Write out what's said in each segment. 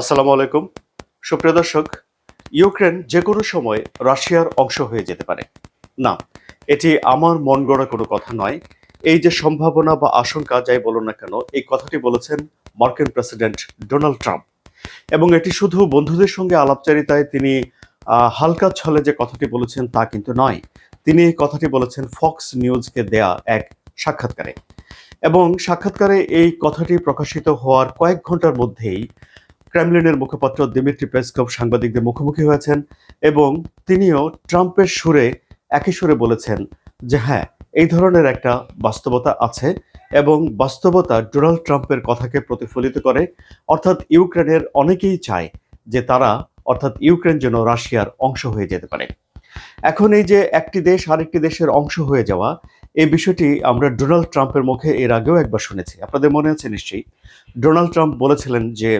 আসসালামু আলাইকুম। সুপ্রিয় দর্শক, ইউক্রেন যে কোনো সময় রাশিয়ার অংশ হয়ে যেতে পারে। না, এটি আমার মন গড়া কোনো কথা নয়। এই যে সম্ভাবনা বা আশঙ্কা যাই বলুন না কেন, এই কথাটি বলেছেন মার্কিন প্রেসিডেন্ট ডোনাল্ড ট্রাম্প। এবং এটি শুধু বন্ধুদের সঙ্গে আলাপচারিতায় তিনি হালকা ছলে যে কথাটি বলেছেন তা কিন্তু নয়। তিনি এই কথাটি বলেছেন ফক্স নিউজকে দেয়া এক সাক্ষাৎকারে। এবং সাক্ষাৎকারে এই কথাটি প্রকাশিত হওয়ার কয়েক ঘণ্টার মধ্যেই ক্রেমলিনের মুখপাত্র দিমিত্রি পেসকভ সাংবাদিকদের মুখোমুখি হয়েছেন এবং তিনিও ট্রাম্পের সুরে একই সুরে বলেছেন যে হ্যাঁ এই ধরনের একটা বাস্তবতা আছে এবং বাস্তবতা ডোনাল্ড ট্রাম্পের কথাকে প্রতিফলিত করে। অর্থাৎ ইউক্রেনের অনেকেই চায় যে তারা, অর্থাৎ ইউক্রেন যেন রাশিয়ার অংশ হয়ে যেতে পারে। এখন এই যে একটি দেশ আরেকটি দেশের অংশ হয়ে যাওয়া, এই বিষয়টি আমরা ডোনাল্ড ট্রাম্পের মুখে এর আগেও একবার শুনেছি। আপনাদের মনে আছে নিশ্চয়ই? ডোনাল্ড ট্রাম্প বলেছিলেন যে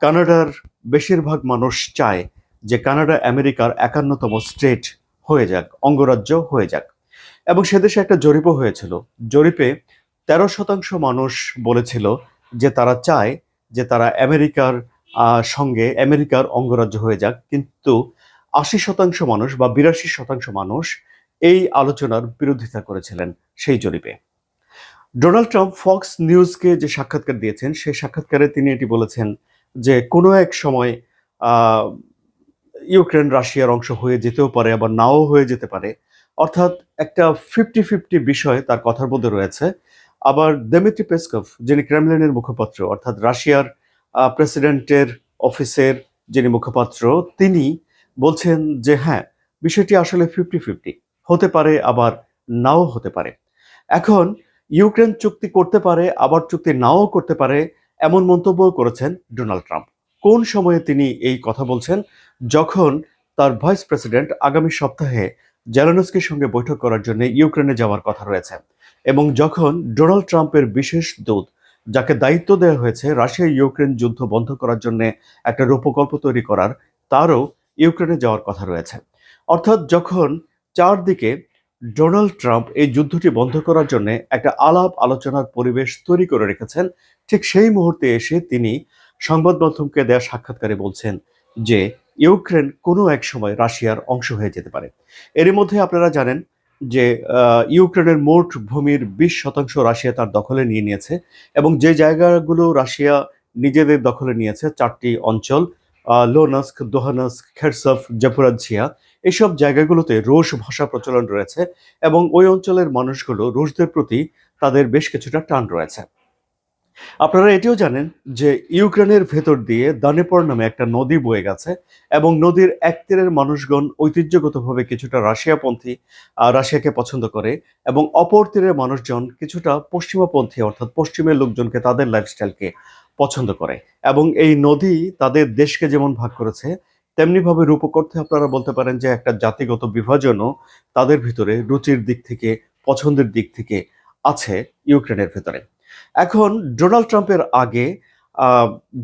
কানাডার বেশিরভাগ মানুষ চায় যে কানাডা আমেরিকার একান্নতম স্টেট হয়ে যাক, অঙ্গরাজ্য হয়ে যাক। এবং সে দেশে একটা জরিপও হয়েছিল। জরিপে তেরো শতাংশ মানুষ বলেছিল যে তারা চায় যে তারা আমেরিকার সঙ্গে আমেরিকার অঙ্গরাজ্য হয়ে যাক। কিন্তু আশি শতাংশ মানুষ বা বিরাশি শতাংশ মানুষ এই আলোচনার বিরোধিতা করেছিলেন সেই জরিপে। ডোনাল্ড ট্রাম্প ফক্স নিউজকে যে সাক্ষাৎকার দিয়েছেন, সেই সাক্ষাৎকারে তিনি এটি বলেছেন যে কোনো এক সময় ইউক্রেন রাশিয়ার অংশ হয়ে যেতেও পারে, আবার নাও হয়ে যেতে পারে। অর্থাৎ একটা ফিফটি ফিফটি বিষয় তার কথার মধ্যে রয়েছে। আবার দেমিত্রি পেসকভ যিনি ক্রেমলিনের মুখপাত্র, অর্থাৎ রাশিয়ার প্রেসিডেন্টের অফিসের যিনি মুখপাত্র, তিনি বলছেন যে হ্যাঁ বিষয়টি আসলে ফিফটি ফিফটি। হতে পারে, আবার নাও হতে পারে। এখন, ইউক্রেন চুক্তি করতে পারে, আবার চুক্তি নাও করতে পারে এমন মন্তব্য করেছেন ডোনাল্ড ট্রাম্প। কোন সময়ে তিনি এই কথা বলছেন? যখন তার ভাইস প্রেসিডেন্ট আগামী সপ্তাহে জেলানস্কির সঙ্গে বৈঠক করার জন্য ইউক্রেনে যাওয়ার কথা রয়েছে এবং যখন ডোনাল্ড ট্রাম্পের বিশেষ দূত, যাকে দায়িত্ব দেওয়া হয়েছে রাশিয়া ইউক্রেন যুদ্ধ বন্ধ করার জন্য একটা রূপকল্প তৈরি করার, তারও ইউক্রেনে যাওয়ার কথা রয়েছে। অর্থাৎ যখন চারদিকে ডোনাল্ড ট্রাম্প এই যুদ্ধটি বন্ধ করার জন্য একটা আলাপ আলোচনার পরিবেশ তৈরি করে রেখেছেন ঠিক সেই মুহূর্তে এসে তিনি সংবাদ মাধ্যমকে দেওয়া সাক্ষাৎকারে বলছেন যে, ইউক্রেন কোনো এক সময় রাশিয়ার অংশ হয়ে যেতে পারে। এর মধ্যে আপনারা জানেন যে ইউক্রেনের মোট ভূমির বিশ শতাংশ রাশিয়া তার দখলে নিয়ে নিয়েছে এবং যে জায়গাগুলো রাশিয়া নিজেদের দখলে নিয়েছে, চারটি অঞ্চল লোনাস্ক দোহানাস্ক খেরসফ জাপুরাজিয়া এইসব জায়গাগুলোতে রুশ ভাষা প্রচলন রয়েছে এবং ওই অঞ্চলের মানুষগুলো রুশদের প্রতি তাদের বেশ কিছুটা টান রয়েছে। আপনারা এটিও জানেন যে ইউক্রেনের ভেতর দিয়ে দানেপর নামে একটা নদী বয়ে গেছে এবং নদীর এক তীরের মানুষগণ ঐতিহ্যগতভাবে কিছুটা রাশিয়াপন্থী রাশিয়াকে পছন্দ করে এবং অপর তীরের মানুষজন কিছুটা পশ্চিমাপন্থী অর্থাৎ পশ্চিমের লোকজনকে তাদের লাইফস্টাইলকে পছন্দ করে এবং এই নদী তাদের দেশকে যেমন ভাগ করেছে, তেমনিভাবে রূপকর্থে আপনারা বলতে পারেন যে একটা জাতিগত বিভাজনও তাদের ভিতরে রুচির দিক থেকে, পছন্দের দিক থেকে আছে ইউক্রেনের ভেতরে। এখন ডোনাল্ড ট্রাম্পের আগে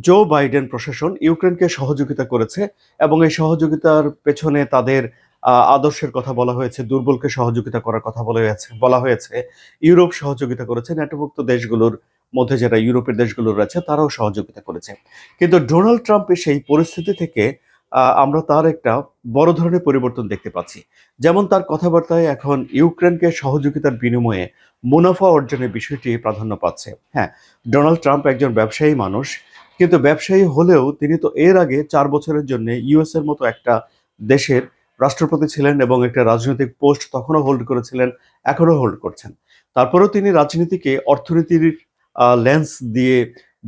জো বাইডেন প্রশাসন ইউক্রেনকে সহযোগিতা করেছে এবং এই সহযোগিতার পেছনে তাদের আদর্শের কথা বলা হয়েছে, দুর্বলকে সহযোগিতা করার কথা বলা হয়েছে বলা হয়েছে। ইউরোপ সহযোগিতা করেছে ন্যাটোভুক্ত দেশগুলোর মধ্যে যারা ইউরোপের দেশগুলো রয়েছে, তারাও সহযোগিতা করেছে। কিন্তু ডোনাল্ড ট্রাম্পের সেই পরিস্থিতি থেকে আমরা তার একটা বড় ধরনের পরিবর্তন দেখতে পাচ্ছি। যেমন তার কথাবার্তায় এখন ইউক্রেনকে সহযোগিতার বিনিময়ে মুনাফা অর্জনের বিষয়টি প্রাধান্য পাচ্ছে। হ্যাঁ ডোনাল্ড ট্রাম্প একজন ব্যবসায়ী মানুষ, কিন্তু ব্যবসায়ী হলেও তিনি তো এর আগে চার বছরের জন্য ইউএস এর মতো একটা দেশের রাষ্ট্রপতি ছিলেন এবং একটা রাজনৈতিক পোস্ট তখনও হোল্ড করেছিলেন, এখনও হোল্ড করছেন। তারপরেও তিনি রাজনীতিকে অর্থনীতির লেন্স দিয়ে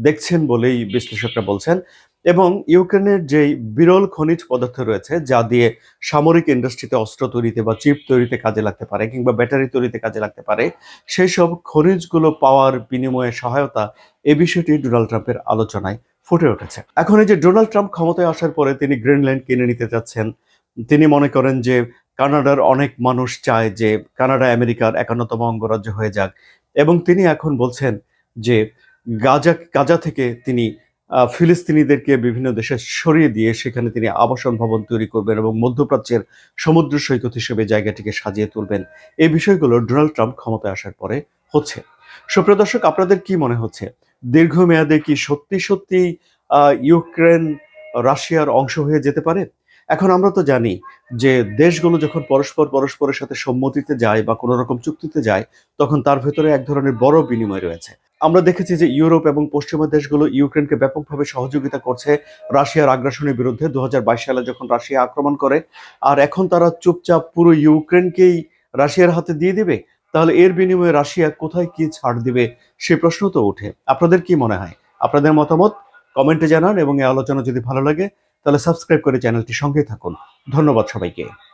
দেখছেন বলেই বিশ্লেষকরা বলছেন। এবং ইউক্রেনের যে বিরল খনিজ পদার্থ রয়েছে, যা দিয়ে সামরিক ইন্ডাস্ট্রিতে অস্ত্র তৈরিতে বা চিপ তৈরিতে কাজে লাগতে পারে কিংবা ব্যাটারি তৈরিতে কাজে লাগতে পারে সেই সব খনিজগুলো পাওয়ার বিনিময়ে সহায়তা এ বিষয়টি ডোনাল্ড ট্রাম্পের আলোচনায় ফুটে উঠেছে। এখন এই যে ডোনাল্ড ট্রাম্প ক্ষমতায় আসার পরে তিনি গ্রিনল্যান্ড কিনে নিতে চাচ্ছেন তিনি মনে করেন যে কানাডার অনেক মানুষ চায় যে কানাডা, আমেরিকার একান্নতম অঙ্গরাজ্য হয়ে যাক। এবং তিনি এখন বলছেন যে গাজা গাজা থেকে তিনি ফিলিস্তিনিদেরকে বিভিন্ন দেশে সরিয়ে দিয়ে সেখানে তিনি আবাসন ভবন তৈরি করবেন এবং মধ্যপ্রাচ্যের সমুদ্র সৈকত হিসেবে জায়গাটিকে সাজিয়ে তুলবেন। এই বিষয়গুলো ডোনাল্ড ট্রাম্প ক্ষমতায় আসার পরে হচ্ছে। সুপ্রিয় দর্শক, আপনাদের কি মনে হচ্ছে? দীর্ঘমেয়াদে কি সত্যি সত্যি ইউক্রেন, রাশিয়ার অংশ হয়ে যেতে পারে? এখন আমরা তো জানি যে দেশগুলো যখন পরস্পর পরস্পরের সাথে সম্মতিতে যায় বা কোনো রকম চুক্তিতে যায়, তখন তার ভেতরে এক ধরনের বড় বিনিময় রয়েছে। আমরা দেখেছি যে ইউরোপ এবং পশ্চিমা দেশগুলো ইউক্রেনকে ব্যাপকভাবে সহযোগিতা করছে রাশিয়ার আগ্রাসনের বিরুদ্ধে দুহাজার বাইশ সালে যখন রাশিয়া আক্রমণ করে, আর এখন তারা চুপচাপ পুরো ইউক্রেনকেই রাশিয়ার হাতে দিয়ে দিবে? তাহলে এর বিনিময়ে রাশিয়া কোথায় কি ছাড় দিবে সে প্রশ্ন তো ওঠে। আপনাদের কি মনে হয়? আপনাদের মতামত কমেন্টে জানান এবং এই আলোচনা যদি ভালো লাগে তাহলে সাবস্ক্রাইব করে চ্যানেলটি সঙ্গে থাকুন। ধন্যবাদ সবাইকে।